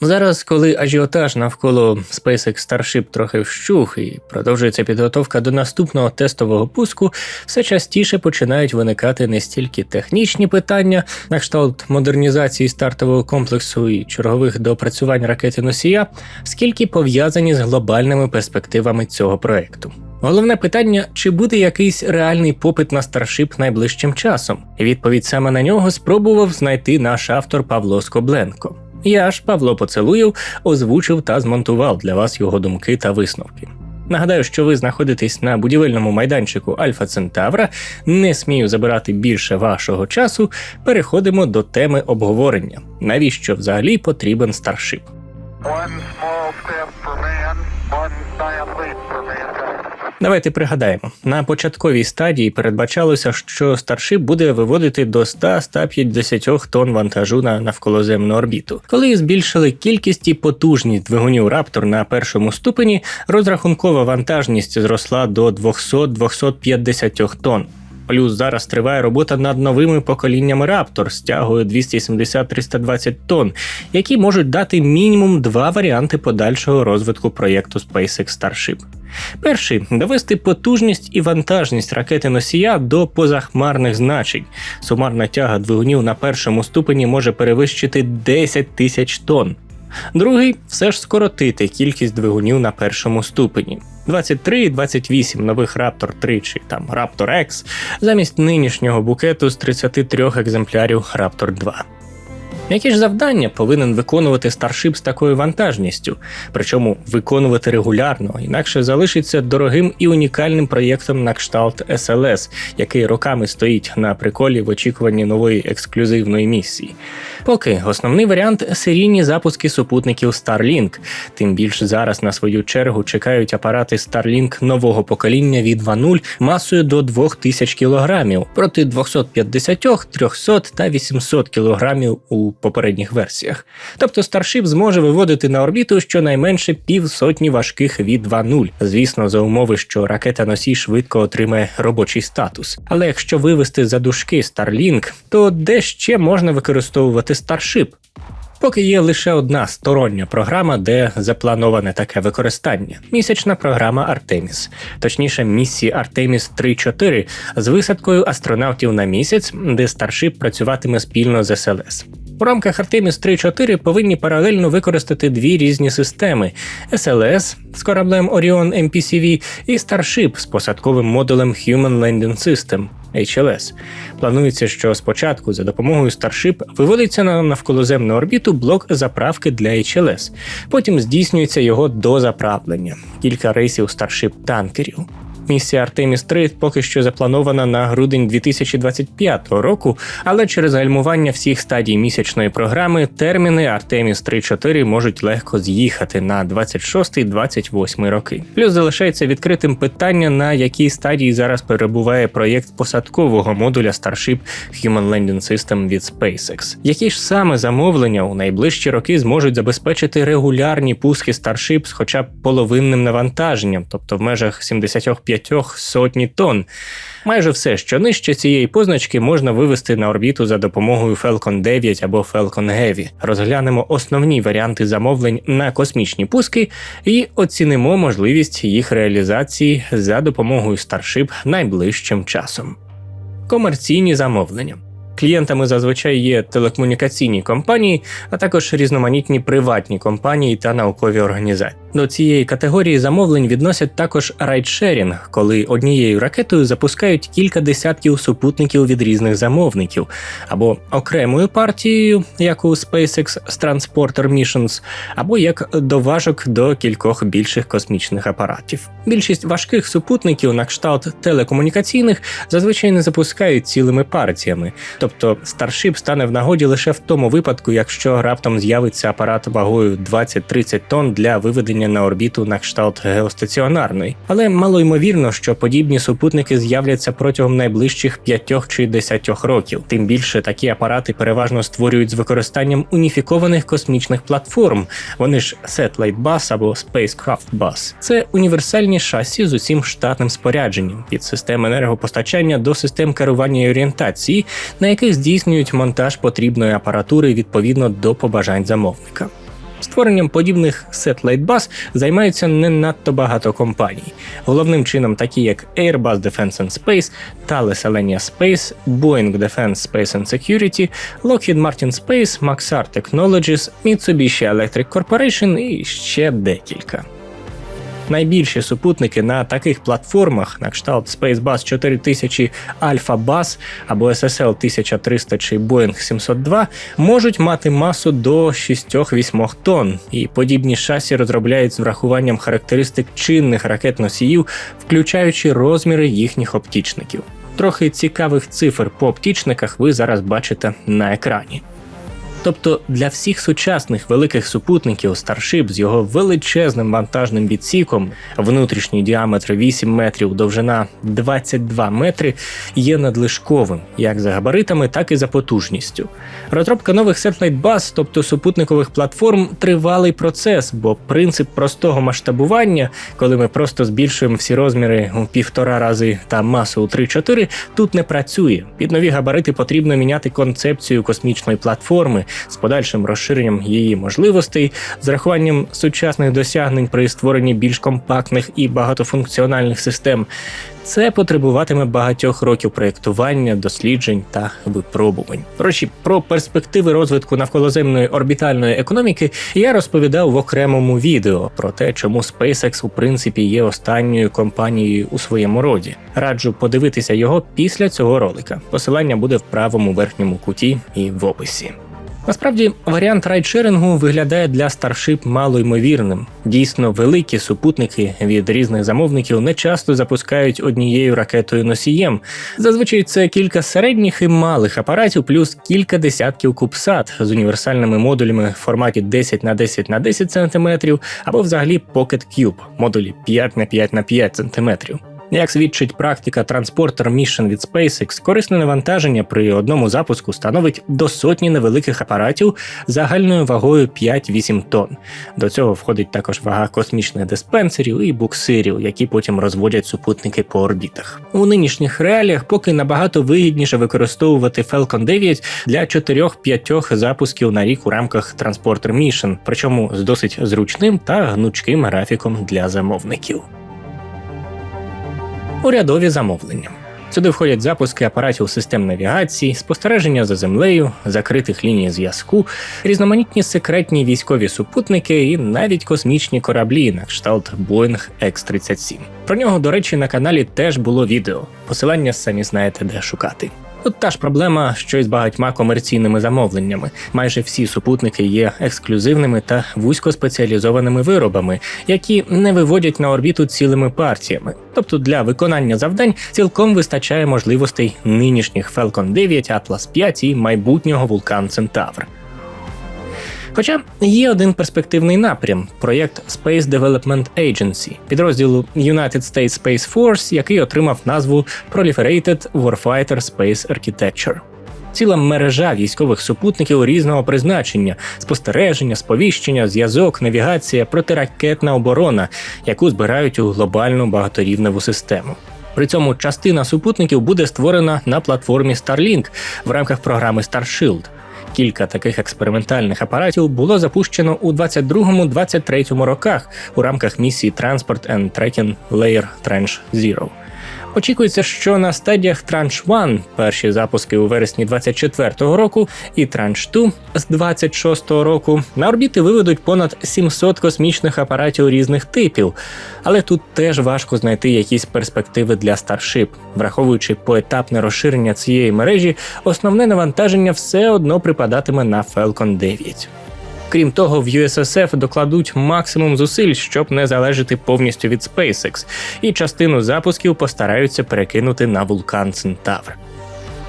Зараз, коли ажіотаж навколо SpaceX Starship трохи вщух і продовжується підготовка до наступного тестового пуску, все частіше починають виникати не стільки технічні питання, на кшталт модернізації стартового комплексу і чергових доопрацювань ракети носія, скільки пов'язані з глобальними перспективами цього проекту. Головне питання, чи буде якийсь реальний попит на Starship найближчим часом? І відповідь саме на нього спробував знайти наш автор Павло Скобленко. Я ж Павло Поцелуєв озвучив та змонтував для вас його думки та висновки. Нагадаю, що ви знаходитесь на будівельному майданчику Альфа Центавра. Не смію забирати більше вашого часу. Переходимо до теми обговорення. Навіщо взагалі потрібен старшип? One small step for man, one. Давайте пригадаємо, на початковій стадії передбачалося, що старшип буде виводити до 100-150 тонн вантажу на навколоземну орбіту. Коли збільшили кількість і потужність двигунів Раптор на першому ступені, розрахункова вантажність зросла до 200-250 тонн. Плюс зараз триває робота над новими поколіннями Раптор з тягою 270-320 тонн, які можуть дати мінімум два варіанти подальшого розвитку проєкту SpaceX Starship. Перший довести потужність і вантажність ракети носія до позахмарних значень. Сумарна тяга двигунів на першому ступені може перевищити 10 тисяч тонн. Другий все ж скоротити кількість двигунів на першому ступені. 23 і 28 нових Raptor 3 чи там Raptor X замість нинішнього букету з 33 екземплярів Raptor 2. Які ж завдання повинен виконувати старшип з такою вантажністю, причому виконувати регулярно, інакше залишиться дорогим і унікальним проєктом на кшталт SLS, який роками стоїть на приколі в очікуванні нової ексклюзивної місії. Поки основний варіант серійні запуски супутників Starlink, тим більше зараз на свою чергу чекають апарати Starlink нового покоління від 2.0 масою до 2000 кг проти 250, 300 та 800 кг у попередніх версіях. Тобто Starship зможе виводити на орбіту щонайменше півсотні важких від 2.0, звісно, за умови, що ракета носій швидко отримає робочий статус. Але якщо вивести за дужки Starlink, то де ще можна використовувати Starship? Поки є лише одна стороння програма, де заплановане таке використання місячна програма Artemis, точніше, місії Artemis 3-4 з висадкою астронавтів на місяць, де Starship працюватиме спільно з SLS. У рамках Artemis 3-4 повинні паралельно використати дві різні системи: SLS з кораблем Orion MPCV і Starship з посадковим модулем Human Landing System. HLS. Планується, що спочатку за допомогою Starship виводиться на навколоземну орбіту блок заправки для HLS. Потім здійснюється його дозаправлення, кілька рейсів Starship танкерів. Місія Artemis 3 поки що запланована на грудень 2025 року, але через гальмування всіх стадій місячної програми терміни Artemis 3-4 можуть легко з'їхати на 26-28 роки. Плюс залишається відкритим питання, на якій стадії зараз перебуває проєкт посадкового модуля Starship Human Landing System від SpaceX. Які ж саме замовлення у найближчі роки зможуть забезпечити регулярні пуски Starship з хоча б половинним навантаженням, тобто в межах 75 сотні тонн. Майже все, що нижче цієї позначки, можна вивести на орбіту за допомогою Falcon 9 або Falcon Heavy. Розглянемо основні варіанти замовлень на космічні пуски і оцінимо можливість їх реалізації за допомогою Starship найближчим часом. Комерційні замовлення. Клієнтами зазвичай є телекомунікаційні компанії, а також різноманітні приватні компанії та наукові організації. До цієї категорії замовлень відносять також райдшерінг, коли однією ракетою запускають кілька десятків супутників від різних замовників, або окремою партією, як у SpaceX з Transporter Missions, або як доважок до кількох більших космічних апаратів. Більшість важких супутників на кшталт телекомунікаційних зазвичай не запускають цілими партіями, тобто Starship стане в нагоді лише в тому випадку, якщо раптом з'явиться апарат вагою 20-30 тонн для виведення на орбіту на кшталт геостаціонарної, але мало ймовірно, що подібні супутники з'являться протягом найближчих 5 чи 10 років. Тим більше такі апарати переважно створюють з використанням уніфікованих космічних платформ. Вони ж Satellite Bus або Spacecraft Bus. Це універсальні шасі з усім штатним спорядженням від систем енергопостачання до систем керування і орієнтації, на яких здійснюють монтаж потрібної апаратури відповідно до побажань замовника. Створенням подібних Bus займаються не надто багато компаній. Головним чином такі як Airbus Defense and Space, Thales Alenia Space, Boeing Defense Space and Security, Lockheed Martin Space, Maxar Technologies, Mitsubishi Electric Corporation і ще декілька. Найбільші супутники на таких платформах, на кшталт SpaceBus 4000 Alpha Bus або SSL 1300 чи Boeing 702, можуть мати масу до 6-8 тонн, і подібні шасі розробляють з врахуванням характеристик чинних ракет-носіїв, включаючи розміри їхніх оптічників. Трохи цікавих цифр по оптічниках ви зараз бачите на екрані. Тобто для всіх сучасних великих супутників Starship з його величезним вантажним відсіком, внутрішній діаметр 8 метрів, довжина 22 метри, є надлишковим як за габаритами, так і за потужністю. Розробка нових Satellite Bus, тобто супутникових платформ, тривалий процес, бо принцип простого масштабування, коли ми просто збільшуємо всі розміри у півтора рази та масу у 3-4, тут не працює. Під нові габарити потрібно міняти концепцію космічної платформи з подальшим розширенням її можливостей, з рахуванням сучасних досягнень при створенні більш компактних і багатофункціональних систем. Це потребуватиме багатьох років проєктування, досліджень та випробувань. Речі, про перспективи розвитку навколоземної орбітальної економіки я розповідав в окремому відео про те, чому SpaceX у принципі є останньою компанією у своєму роді. Раджу подивитися його після цього ролика. Посилання буде в правому верхньому куті і в описі. Насправді, варіант райдшерингу виглядає для Starship малоймовірним. Дійсно, великі супутники від різних замовників не часто запускають однією ракетою носієм. Зазвичай це кілька середніх і малих апаратів, плюс кілька десятків кубсат з універсальними модулями в форматі 10 на 10 на 10 см або взагалі Pocket Cube модулі 5 на 5 на 5 см. Як свідчить практика Transporter Mission від SpaceX, корисне навантаження при одному запуску становить до сотні невеликих апаратів загальною вагою 5-8 тонн. До цього входить також вага космічних диспенсерів і буксирів, які потім розводять супутники по орбітах. У нинішніх реаліях поки набагато вигідніше використовувати Falcon 9 для 4-5 запусків на рік у рамках Transporter Mission, причому з досить зручним та гнучким графіком для замовників урядові замовлення. Сюди входять запуски апаратів систем навігації, спостереження за землею, закритих ліній зв'язку, різноманітні секретні військові супутники і навіть космічні кораблі на кшталт Boeing X-37. Про нього, до речі, на каналі теж було відео. Посилання самі знаєте, де шукати. Тут та ж проблема, що й з багатьма комерційними замовленнями. Майже всі супутники є ексклюзивними та вузькоспеціалізованими виробами, які не виводять на орбіту цілими партіями. Тобто для виконання завдань цілком вистачає можливостей нинішніх Falcon 9, Atlas 5 і майбутнього Vulcan Centaur. Хоча є один перспективний напрям проєкт Space Development Agency, підрозділу United States Space Force, який отримав назву Proliferated Warfighter Space Architecture. Ціла мережа військових супутників різного призначення, спостереження, сповіщення, зв'язок, навігація, протиракетна оборона, яку збирають у глобальну багаторівневу систему. При цьому частина супутників буде створена на платформі Starlink в рамках програми Starshield. Кілька таких експериментальних апаратів було запущено у 22-23 роках у рамках місії Transport and Tracking Layer Trench Zero. Очікується, що на стадіях Tranche 1, перші запуски у вересні 24-го року, і Tranche 2 з 26-го року на орбіти виведуть понад 700 космічних апаратів різних типів. Але тут теж важко знайти якісь перспективи для Starship. Враховуючи поетапне розширення цієї мережі, основне навантаження все одно припадатиме на Falcon 9. Крім того, в USSF докладуть максимум зусиль, щоб не залежати повністю від SpaceX, і частину запусків постараються перекинути на вулкан Центавр.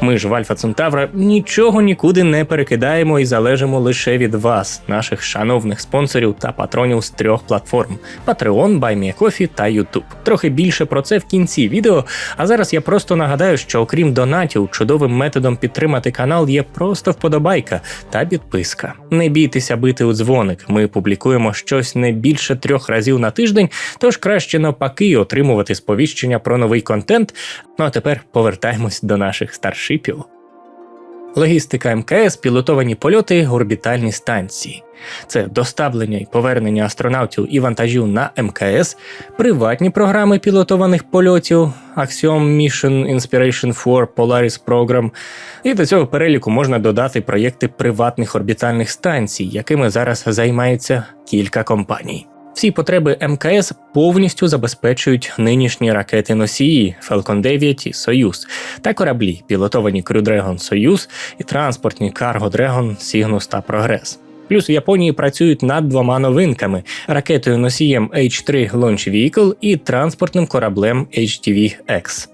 Ми ж в Альфа Центавра нічого нікуди не перекидаємо і залежимо лише від вас, наших шановних спонсорів та патронів з трьох платформ: Patreon, BuyMeACoffee та YouTube. Трохи більше про це в кінці відео. А зараз я просто нагадаю, що окрім донатів, чудовим методом підтримати канал є просто вподобайка та підписка. Не бійтеся бити у дзвоник. Ми публікуємо щось не більше трьох разів на тиждень, тож краще навпаки отримувати сповіщення про новий контент. Ну а тепер повертаємось до наших старшипів. Логістика МКС, пілотовані польоти, орбітальні станції. Це доставлення і повернення астронавтів і вантажів на МКС, приватні програми пілотованих польотів, Axiom Mission Inspiration 4 Polaris Program. І до цього переліку можна додати проєкти приватних орбітальних станцій, якими зараз займається кілька компаній. Всі потреби МКС повністю забезпечують нинішні ракети носії Falcon 9 і Союз та кораблі, пілотовані Crew Dragon Союз і транспортні Cargo Dragon Cygnus та Прогрес. Плюс в Японії працюють над двома новинками: ракетою носієм H3 Launch Vehicle і транспортним кораблем HTV-X.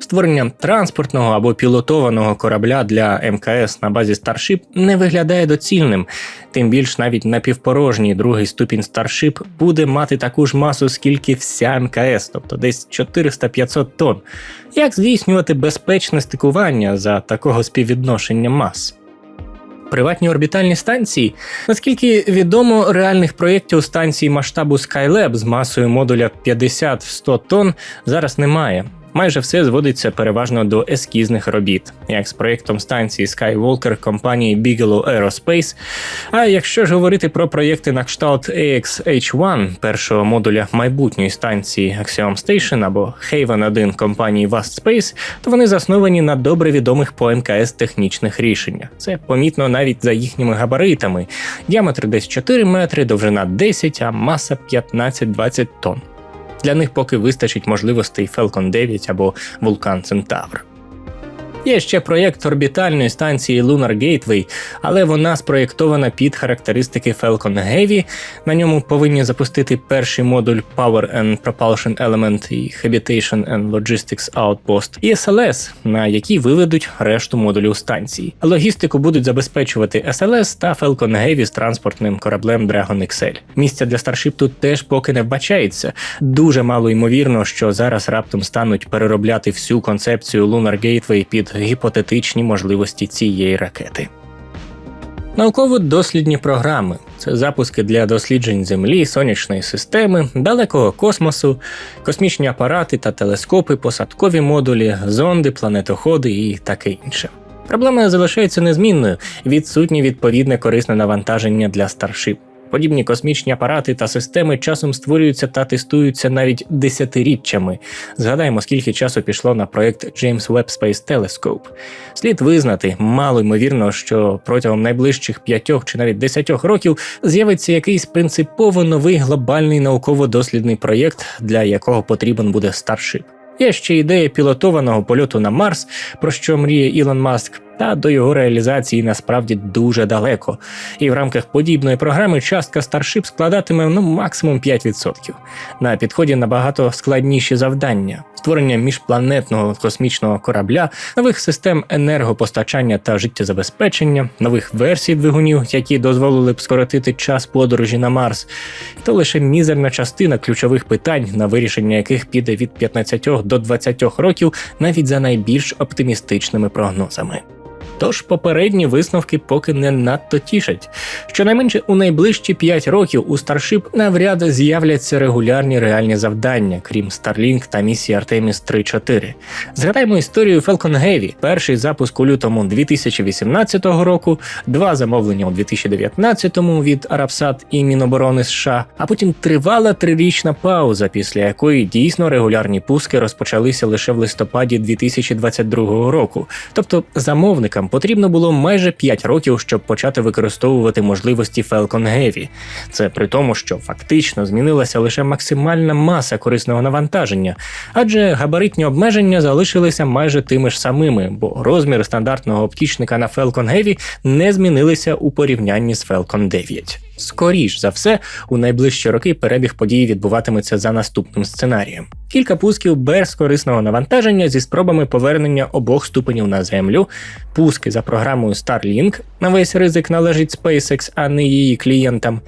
Створення транспортного або пілотованого корабля для МКС на базі Starship не виглядає доцільним, тим більш навіть напівпорожній другий ступінь Starship буде мати таку ж масу, скільки вся МКС, тобто десь 400-500 тонн. Як здійснювати безпечне стикування за такого співвідношення мас? Приватні орбітальні станції, наскільки відомо, реальних проєктів станцій масштабу Skylab з масою модуля 50-100 тонн зараз немає. Майже все зводиться переважно до ескізних робіт, як з проєктом станції Skywalker компанії Bigelow Aerospace. А якщо ж говорити про проєкти на кшталт AX-H1, першого модуля майбутньої станції Axiom Station або Haven 1 компанії Vast Space, то вони засновані на добре відомих по МКС технічних рішеннях. Це помітно навіть за їхніми габаритами. Діаметр десь 4 метри, довжина 10, а маса 15-20 тонн. Для них поки вистачить можливостей Falcon 9 або Vulcan Centaur. Є ще проєкт орбітальної станції Lunar Gateway, але вона спроєктована під характеристики Falcon Heavy. На ньому повинні запустити перший модуль Power and Propulsion Element і Habitation and Logistics Outpost і SLS, на якій виведуть решту модулів станції. Логістику будуть забезпечувати SLS та Falcon Heavy з транспортним кораблем Dragon XL. Місця для Starship тут теж поки не вбачається. Дуже мало ймовірно, що зараз раптом стануть переробляти всю концепцію Lunar Gateway під гіпотетичні можливості цієї ракети. Науково-дослідні програми це запуски для досліджень Землі, сонячної системи, далекого космосу, космічні апарати та телескопи, посадкові модулі, зонди, планетоходи і таке інше. Проблема залишається незмінною: відсутнє відповідне корисне навантаження для Starship. Подібні космічні апарати та системи часом створюються та тестуються навіть десятиріччями. Згадаємо, скільки часу пішло на проєкт James Webb Space Telescope. Слід визнати, мало ймовірно, що протягом найближчих п'ятьох чи навіть десятьох років з'явиться якийсь принципово новий глобальний науково-дослідний проєкт, для якого потрібен буде Starship. Є ще ідея пілотованого польоту на Марс, про що мріє Ілон Маск, та до його реалізації насправді дуже далеко. І в рамках подібної програми частка Starship складатиме ну максимум 5%. На підході набагато складніші завдання: створення міжпланетного космічного корабля, нових систем енергопостачання та життєзабезпечення, нових версій двигунів, які дозволили б скоротити час подорожі на Марс. То лише мізерна частина ключових питань, на вирішення яких піде від 15 до 20 років, навіть за найбільш оптимістичними прогнозами. Тож попередні висновки поки не надто тішать. Щонайменше у найближчі 5 років у Starship навряд з'являться регулярні реальні завдання, крім Starlink та місії Artemis 3-4. Згадаємо історію Falcon Heavy. Перший запуск у лютому 2018 року, два замовлення у 2019-му від Arabsat і Міноборони США, а потім тривала трирічна пауза, після якої дійсно регулярні пуски розпочалися лише в листопаді 2022 року. Тобто замовникам потрібно було майже 5 років, щоб почати використовувати можливості Falcon Heavy. Це при тому, що фактично змінилася лише максимальна маса корисного навантаження, адже габаритні обмеження залишилися майже тими ж самими, бо розмір стандартного оптічника на Falcon Heavy не змінилися у порівнянні з Falcon 9. Скоріш за все, у найближчі роки перебіг подій відбуватиметься за наступним сценарієм: кілька пусків без корисного навантаження зі спробами повернення обох ступенів на землю, пуски за програмою Starlink, на весь ризик належить SpaceX, а не її клієнтам,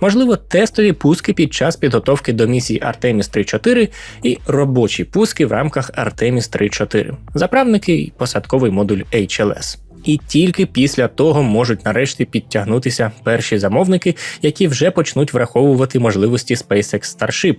можливо, тестові пуски під час підготовки до місії Artemis 3.4 і робочі пуски в рамках Artemis 3.4, заправники і посадковий модуль HLS. І тільки після того можуть нарешті підтягнутися перші замовники, які вже почнуть враховувати можливості SpaceX Starship.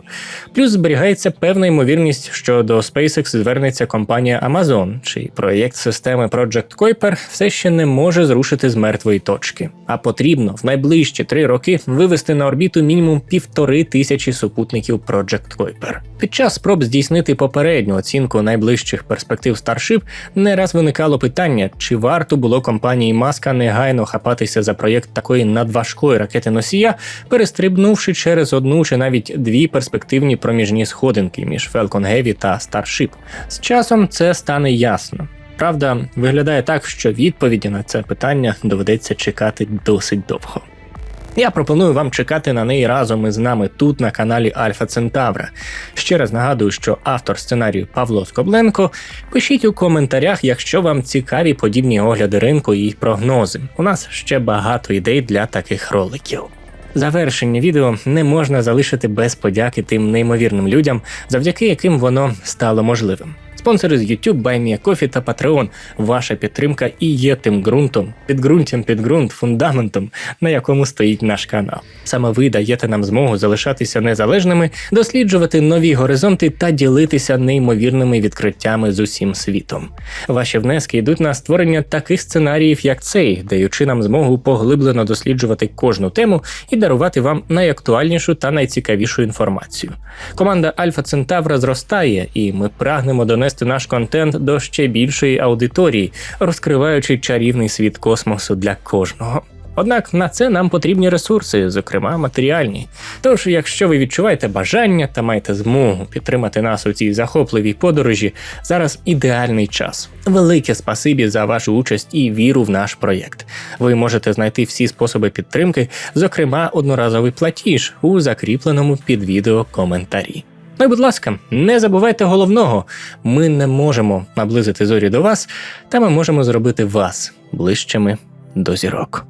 Плюс зберігається певна ймовірність, що до SpaceX звернеться компанія Amazon, чий проєкт системи Project Kuiper все ще не може зрушити з мертвої точки. А потрібно в найближчі три роки вивести на орбіту мінімум півтори тисячі супутників Project Kuiper. Під час спроб здійснити попередню оцінку найближчих перспектив Starship не раз виникало питання, чи варто було компанії Маска негайно хапатися за проєкт такої надважкої ракети носія, перестрибнувши через одну чи навіть дві перспективні проміжні сходинки між Falcon Heavy та Starship. З часом це стане ясно. Правда, виглядає так, що відповіді на це питання доведеться чекати досить довго. Я пропоную вам чекати на неї разом із нами тут на каналі Альфа Центавра. Ще раз нагадую, що автор сценарію Павло Скобленко. Пишіть у коментарях, якщо вам цікаві подібні огляди ринку і прогнози. У нас ще багато ідей для таких роликів. Завершення відео не можна залишити без подяки тим неймовірним людям, завдяки яким воно стало можливим. Спонсори з YouTube, BuyMeACoffee та Patreon. Ваша підтримка і є тим ґрунтом, підґрунтям під ґрунт, фундаментом, на якому стоїть наш канал. Саме ви даєте нам змогу залишатися незалежними, досліджувати нові горизонти та ділитися неймовірними відкриттями з усім світом. Ваші внески йдуть на створення таких сценаріїв, як цей, даючи нам змогу поглиблено досліджувати кожну тему і дарувати вам найактуальнішу та найцікавішу інформацію. Команда Альфа Центавра зростає, і ми прагнемо донести наш контент до ще більшої аудиторії, розкриваючи чарівний світ космосу для кожного. Однак на це нам потрібні ресурси, зокрема матеріальні. Тож, якщо ви відчуваєте бажання та маєте змогу підтримати нас у цій захопливій подорожі, зараз ідеальний час. Велике спасибі за вашу участь і віру в наш проєкт. Ви можете знайти всі способи підтримки, зокрема одноразовий платіж у закріпленому під відео коментарі. Ну і будь ласка, не забувайте головного: ми не можемо наблизити зорі до вас, та ми можемо зробити вас ближчими до зірок.